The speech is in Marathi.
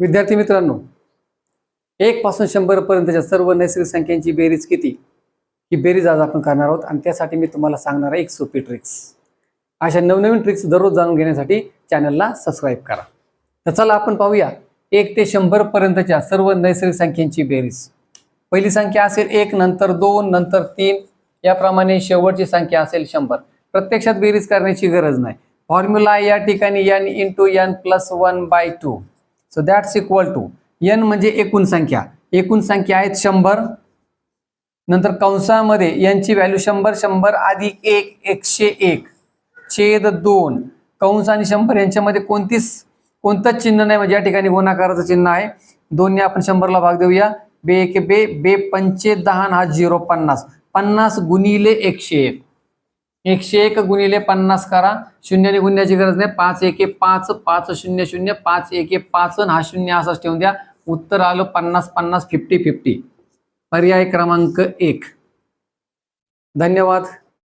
विद्यार्थी मित्रांनो एक पासून शंभर पर्यंतच्या सर्व नैसर्गिक संख्यांची बेरीज किती? ही बेरीज आज आपण करणार आहोत आणि त्यासाठी मी तुम्हाला सांगणार आहे एक सोपी ट्रिक्स अशा नवनवीन ट्रिक्स दररोज जाणून घेण्यासाठी चॅनलला सबस्क्राईब करा. तर चला आपण पाहूया एक ते शंभर पर्यंतच्या सर्व नैसर्गिक संख्यांची बेरीज. पहिली संख्या असेल एक नंतर दोन नंतर तीन. याप्रमाणे शेवटची संख्या असेल शंभर. प्रत्यक्षात बेरीज करण्याची गरज नाही. फॉर्म्युला या ठिकाणी n into n plus one by two so that's equal to n म्हणजे एकूण संख्या. एकूण संख्या आहेत शंभर. नंतर कंसामध्ये यांची व्हॅल्यू शंभर शंभर अधिक एक एकशे एक. छेद दोन. कंस आणि शंभर यांच्यामध्ये कोणतीच कोणतंच चिन्ह नाही म्हणजे या ठिकाणी गुणाकाराचं चिन्ह आहे. दोन्ही आपण शंभरला भाग देऊया. बे एक बे बे पंचे दहा हा झिरो पन्नास. पन्नास गुणिले एकशे एक. एकशे एक गुणिले पन्नास करा. शून्याने गुन्ह्याची गरज नाही. पाच एके पाच पाच शून्य शून्य पाच एके पाच हा शून्य असाच ठेवून द्या. उत्तर आलं पन्नास पन्नास फिफ्टी फिफ्टी पर्याय क्रमांक एक. धन्यवाद.